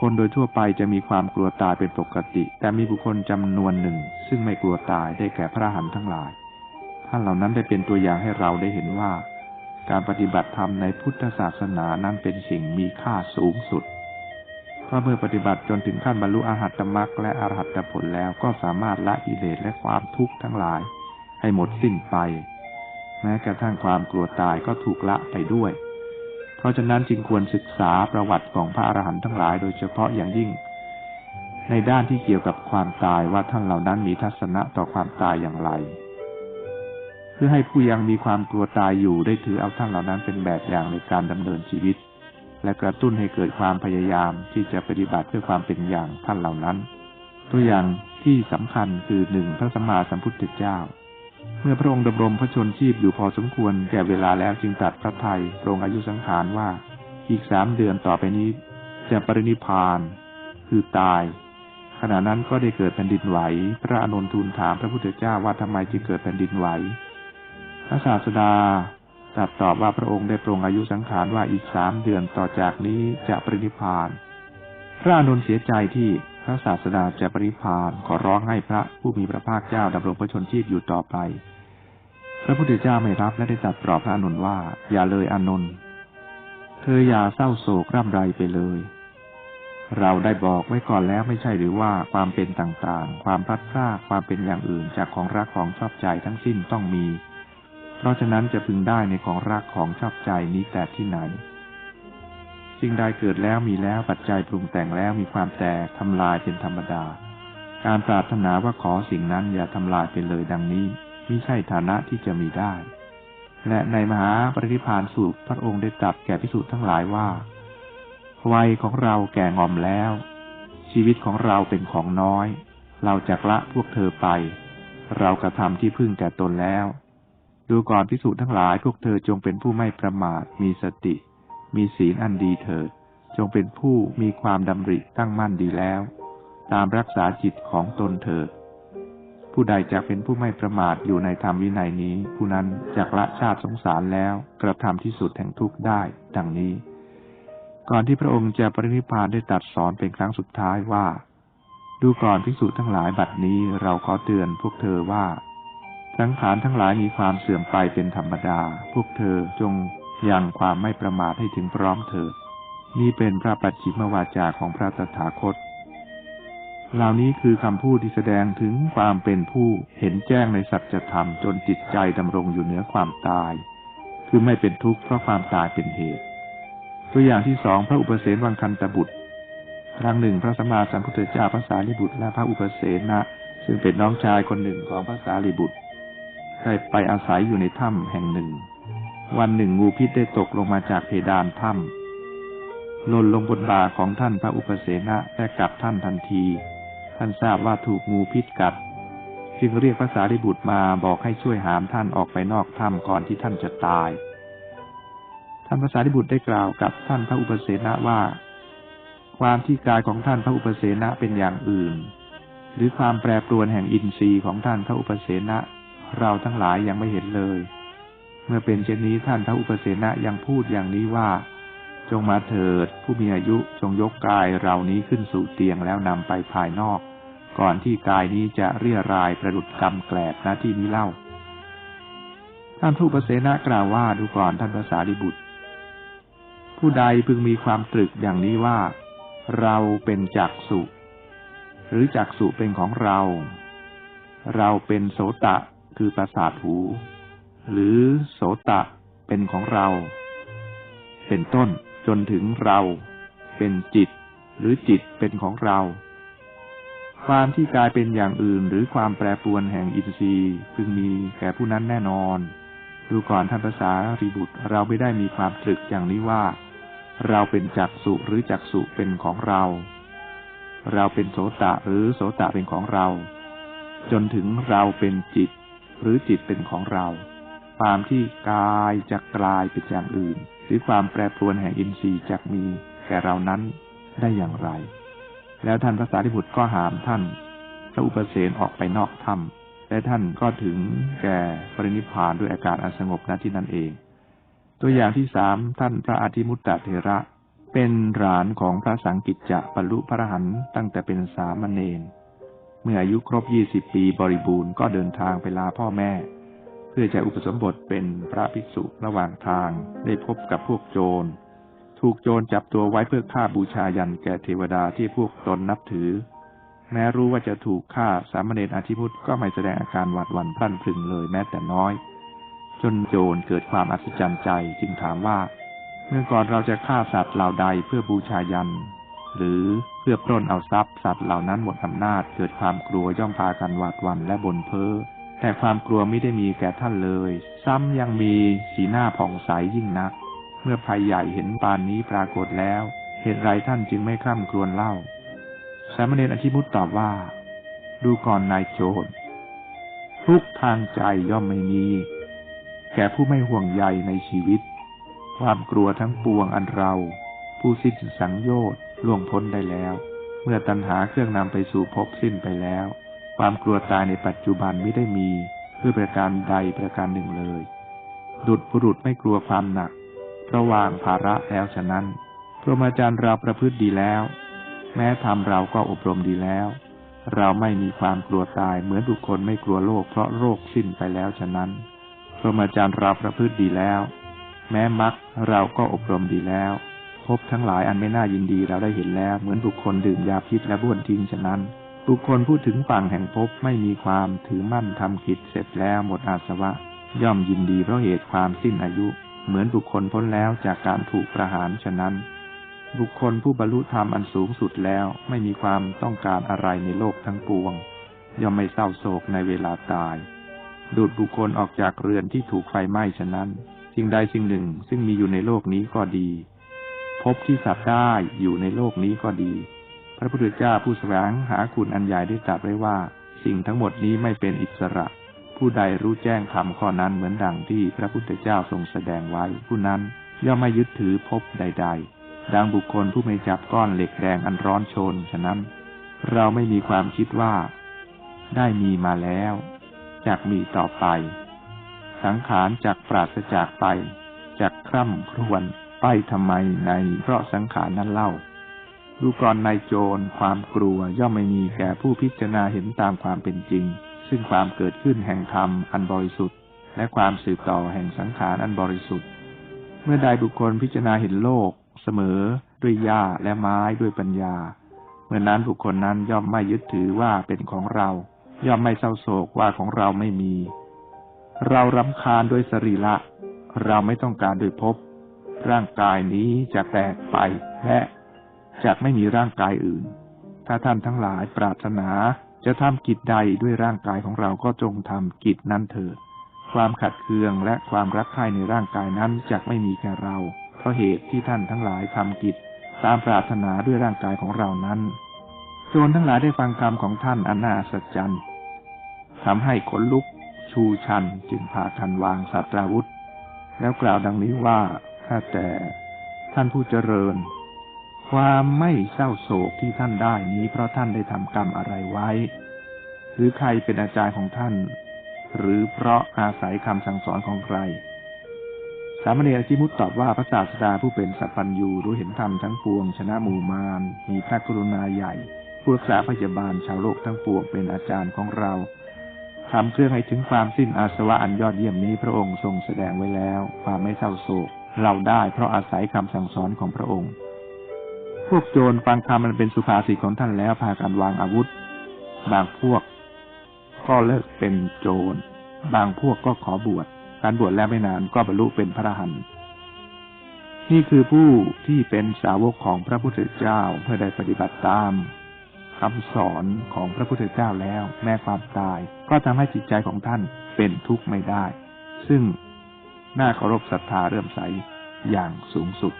คลโดยทั่วไปจะมีความกลัวตายเป็นปกติ แต่มีบุคคลจำนวนหนึ่ง ซึ่งไม่กลัวตายได้แก่พระหันทั้งหลาย ท่านเหล่านั้นได้เป็นตัวอย่างให้เราได้เห็นว่า การปฏิบัติธรรมในพุทธศาสนานั้นเป็นสิ่งมีค่าสูงสุดเพราะเมื่อปฏิบัติจนถึงขั้นบรรลุอรหัตมรรคและอรหัตผลแล้วก็สามารถละกิเลสและความทุกข์ทั้งหลาย ให้หมดสิ้นไป แม้กระทั่งความกลัวตายก็ถูกละไปด้วย เพราะฉะนั้นจึงควรศึกษาประวัติของพระอรหันต์ทั้งหลายโดยเฉพาะอย่างยิ่ง ในด้านที่เกี่ยวกับความตายว่าท่านเหล่านั้นมีทัศนะต่อความตายอย่างไร เพื่อให้ผู้ยังมีความกลัวตายอยู่ได้ถือเอาท่านเหล่านั้นเป็นแบบอย่างในการดำเนินชีวิต และกระตุ้นให้เกิดความพยายามที่จะปฏิบัติเพื่อความเป็นอย่างท่านเหล่านั้น ตัวอย่างที่สำคัญคือหนึ่งพระสัมมาสัมพุทธเจ้า เมื่อพระองค์ดำรงพระชนชีพอยู่พอสมควรแก่เวลาแล้วจึงตัดพระไทยปรงอายุสังขารว่า อีกสามเดือนต่อไปนี้ จะปรินิพาน คือตาย ขณะนั้นก็ได้เกิดแผ่นดินไหว พระอนุนทูลถามพระพุทธเจ้าว่าทำไมจึงเกิดแผ่นดินไหว พระศาสดาตรัสตอบว่าพระองค์ได้ปรงอายุสังขารว่าอีกสามเดือนต่อจากนี้จะปรินิพาน พระอนุนเสียใจที่พระศาสดาจะปริพานขอร้องให้พระผู้มีพระภาคเจ้าดำรงพระชนชีพอยู่ต่อไป พระพุทธเจ้าไม่รับและได้ตรัสตอบพระอนุนว่า อย่าเลยอนุนเธออย่าเศร้าโศกร่ำไรไปเลย เราได้บอกไว้ก่อนแล้วไม่ใช่หรือว่าความเป็นต่างๆ ความพลัดพรากความเป็นอย่างอื่นจากของรักของชอบใจทั้งสิ้นต้องมี เพราะฉะนั้นจะพึงได้ในของรักของชอบใจนี้แต่ที่ไหนสิ่งใดเกิดแล้วมีแล้วปัจจัยปรุงแต่งแล้วมีความแตกทำลายเป็นธรรมดา การปรารถนาว่าขอสิ่งนั้นอย่าทำลายไปเลยดังนี้ มิใช่ฐานะที่จะมีได้ และในมหาปริพานสูตรพระองค์ได้ตรัสแก่พิสูจน์ทั้งหลายว่า วัยของเราแก่งอมแล้ว ชีวิตของเราเป็นของน้อย เราจะละพวกเธอไป เรากระทำที่พึ่งแก่ตนแล้ว ดูก่อนพิสูจน์ทั้งหลายพวกเธอจงเป็นผู้ไม่ประมาท มีสติ มีศีลอันดีเถิด จงเป็นผู้มีความดำริตั้งมั่นดีแล้ว ตามรักษาจิตของตนเถิด ผู้ใดจะเป็นผู้ไม่ประมาทอยู่ในธรรมวินัยนี้ ผู้นั้นจะละชาติสงสารแล้วกระทำที่สุดแห่งทุกข์ได้ ดังนี้ ก่อนที่พระองค์จะปรินิพพานได้ตัดสอนเป็นครั้งสุดท้ายว่า ดูก่อนภิกษุทั้งหลายบัดนี้เราขอเตือนพวกเธอว่า สังขารทั้งหลายมีความเสื่อมไปเป็นธรรมดา พวกเธอจงยังความไม่ประมาทให้ถึงพร้อมเถิดนี่เป็นพระปัจฉิมวาจาของพระตถาคต เหล่านี้คือคำพูดที่แสดงถึงความเป็นผู้เห็นแจ้งในสัจธรรมจนจิตใจดำรงอยู่เหนือความตาย คือไม่เป็นทุกข์เพราะความตายเป็นเหตุ ตัวอย่างที่สองพระอุปเสนวังคันตบุตร ครั้งหนึ่งพระสัมมาสัมพุทธเจ้าพระสารีบุตรและพระอุปเสนะซึ่งเป็นน้องชายคนหนึ่งของพระสารีบุตรได้ไปอาศัยอยู่ในถ้ำแห่งหนึ่ง วันหนึ่งงูพิษได้ตกลงมาจากเพดานถ้ำหล่นลงบนบ่าของท่านพระอุปเสนะและกัดท่านทันที ท่านทราบว่าถูกงูพิษกัด จึงเรียกภาษาริบุตรมาบอกให้ช่วยหามท่านออกไปนอกถ้ำก่อนที่ท่านจะตาย ท่านภาษาริบุตรได้กล่าวกับท่านพระอุปเสนะว่า ความที่กายของท่านพระอุปเสนะเป็นอย่างอื่น หรือความแปรปรวนแห่งอินทรีย์ของท่านพระอุปเสนะเราทั้งหลายยังไม่เห็นเลย เมื่อเป็นเช่นนี้ท่านพระอุปเสนะยังพูดอย่างนี้ว่า จงมาเถิดผู้มีอายุจงยกกายเรานี้ขึ้นสู่เตียงแล้วนำไปภายนอก ก่อนที่กายนี้จะเรียรายประดุดกำแกลบณที่นี้เล่า ท่านผู้อุปเสนะกล่าวว่าดูก่อนท่านภาษาดิบุตร ผู้ใดพึงมีความตรึกอย่างนี้ว่า เราเป็นจักสุ หรือจักสุเป็นของเรา เราเป็นโสตะคือประสาทหู หรือโสตะเป็นของเรา เป็นต้นจนถึงเรา เป็นจิต หรือจิตเป็นของเรา ความที่กลายเป็นอย่างอื่น หรือความแปรปรวนแห่งอินทรีย์พึงมีแก่ผู้นั้นแน่นอน ดูก่อนท่านภาษารีบุตรเราไม่ได้มีความตรึกอย่างนี้ว่า เราเป็นจักสุหรือจักสุเป็นของเรา เราเป็นโสตะหรือโสตะเป็นของเรา จนถึงเราเป็นจิต หรือจิตเป็นของเรา ความที่กายจะกลายเป็นอย่างอื่น หรือความแปรปรวนแห่งอินทรีย์จะมีแก่เรานั้นได้อย่างไร แล้วท่านพระสารีบุตรก็หามท่านพระอุปเสนออกไปนอกถ้ำและท่านก็ถึงแก่ปรินิพานด้วยอาการอันสงบณที่นั่นเอง ตัวอย่างที่สามท่านพระอาทิมุตตะเทระ เป็นหลานของพระสังกิจจะบรรลุพระหันต์ตั้งแต่เป็นสามเณรเมื่ออายุครบยี่สิบปีบริบูรณ์ก็เดินทางไปลาพ่อแม่ เพื่อจะอุปสมบทเป็นพระภิกษุระหว่างทางได้พบกับพวกโจร ถูกโจรจับตัวไว้เพื่อฆ่าบูชายันแก่เทวดาที่พวกตนนับถือ แม้รู้ว่าจะถูกฆ่าสามเณรอาทิพุทธก็ไม่แสดงอาการหวาดหวั่นพลั่นพรึงเลยแม้แต่น้อย จนโจรเกิดความอัศจรรย์ใจจึงถามว่า เมื่อก่อนเราจะฆ่าสัตว์เหล่าใดเพื่อบูชายัน หรือเพื่อปล้นเอาทรัพย์สัตว์เหล่านั้นหมดอำนาจเกิดความกลัวย่อมพากันหวาดหวั่นและบ่นเพ้อแต่ความกลัวไม่ได้มีแก่ท่านเลย ซ้ำยังมีสีหน้าผ่องใสยิ่งนัก มื่อภัยใหญ่เห็นปานนี้ปรากฏแล้ว เหตุไรท่านจึงไม่คร่ำครวญเล่า สามเณรอธิมุตตอบว่า ดูก่อนนายโจรทุกทางใจย่อมไม่มี แก่ผู้ไม่ห่วงใยในชีวิต ความกลัวทั้งปวงอันเรา ผู้สิ้นสังโยชน์ล่วงพ้นได้แล้ว เมื่อตัณหาเครื่องนำไปสู่ภพสิ้นไปแล้ว ความกลัวตายในปัจจุบันไม่ได้มีเพื่อประการใดประการหนึ่งเลย ดุดบุรุษไม่กลัวความหนัก ระหว่างภาระแล้วฉะนั้น พระมาจารย์เราประพฤติดีแล้ว แม้ทำเราก็อบรมดีแล้ว เราไม่มีความกลัวตายเหมือนบุคคลไม่กลัวโรคเพราะโรคสิ้นไปแล้วฉะนั้น พระมาจารย์เราประพฤติดีแล้ว แม้มักเราก็อบรมดีแล้วพบทั้งหลายอันไม่น่ายินดีเราได้เห็นแล้ว เหมือนบุคคลดื่มยาพิษและบ้วนทิ้งฉะนั้น บุคคลพูดถึงฝั่งแห่งพบไม่มีความถือมั่นทำกิจเสร็จแล้วหมดอาสวะ ย่อมยินดีเพราะเหตุความสิ้นอายุ เหมือนบุคคลพ้นแล้วจากการถูกประหารฉะนั้น บุคคลผู้บรรลุธรรมอันสูงสุดแล้วไม่มีความต้องการอะไรในโลกทั้งปวง ย่อมไม่เศร้าโศกในเวลาตาย ดูดบุคคลออกจากเรือนที่ถูกไฟไหม้ฉะนั้น สิ่งใดสิ่งหนึ่งซึ่งมีอยู่ในโลกนี้ก็ดี พบที่สัตว์ได้อยู่ในโลกนี้ก็ดี พระพุทธเจ้าผู้แสวงหาคุณอันใหญ่ได้ตรัสไว้ว่า สิ่งทั้งหมดนี้ไม่เป็นอิสระ ผู้ใดรู้แจ้งธรรมข้อนั้นเหมือนดังที่พระพุทธเจ้าทรงแสดงไว้ผู้นั้นย่อมไม่ยึดถือพบใด ๆ ดังบุคคลผู้ไม่จับก้อนเหล็กแดงอันร้อนโชน ฉะนั้น เราไม่มีความคิดว่า ได้มีมาแล้วจากมีต่อไป สังขารจากปราศจากไปจากคร่ำครวญไปทำไมในเพราะสังขารนั้นเล่าดูก่อนนายโจรความกลัวย่อมไม่มีแก่ผู้พิจารณาเห็นตามความเป็นจริง ซึ่งความเกิดขึ้นแห่งธรรมอันบริสุทธิ์ และความสืบต่อแห่งสังขารอันบริสุทธิ์ เมื่อใดบุคคลพิจารณาเห็นโลก เสมอ ด้วยหญ้าและไม้ด้วยปัญญา เมื่อนั้นบุคคลนั้นย่อมไม่ยึดถือว่าเป็นของเรา ย่อมไม่เศร้าโศกว่าของเราไม่มี เรารำคาญด้วยสรีระเราไม่ต้องการด้วยภพร่างกายนี้จะแตกไปและจะไม่มีร่างกายอื่น ถ้าท่านทั้งหลายปรารถนา จะทำกิจใดด้วยร่างกายของเราก็จงทำกิจนั้นเถิด ความขัดเคืองและความรักใคร่ในร่างกายนั้นจะไม่มีแก่เรา เพราะเหตุที่ท่านทั้งหลายทำกิจตามปรารถนาด้วยร่างกายของเรานั้นโจรทั้งหลายได้ฟังคำของท่านอันน่าอัศจรรย์ทำให้ขนลุกชูชันจึงพากันวางสัตราวุธ แล้วกล่าวดังนี้ว่าถ้าแต่ท่านผู้เจริญ ความไม่เศร้าโศกที่ท่านได้นี้ เพราะท่านได้ทำกรรมอะไรไว้ หรือใครเป็นอาจารย์ของท่าน หรือเพราะอาศัยคำสั่งสอนของใคร สามเณรอจิมุตตอบว่าพระศาสดาผู้เป็นสัพพัญญูรู้เห็นธรรมทั้งปวง ชนะหมู่มารมีพระกรุณาใหญ่ ผู้รักษาพยาบาลชาวโลกทั้งปวงเป็นอาจารย์ของเราทำเครื่องให้ถึงความสิ้นอาสวะอันยอดเยี่ยมนี้พระองค์ทรงแสดงไว้แล้ว ความไม่เศร้าโศก เราได้เพราะอาศัยคำสั่งสอนของพระองค์ พวกโจรฟังคำมันเป็นสุภาษิตของท่านแล้วพากันวางอาวุธ บางพวก ก็เลิกเป็นโจร บางพวกก็ขอบวช การบวชแล้วไม่นานก็บรรลุเป็นพระอรหันต์นี่คือผู้ที่เป็นสาวกของพระพุทธเจ้าเพื่อได้ปฏิบัติตามคำสอนของพระพุทธเจ้าแล้ว แม้ความตาย ก็ทำให้จิตใจของท่านเป็นทุกข์ไม่ได้ ซึ่งน่าเคารพศรัทธาเริ่มใสอย่างสูงสุด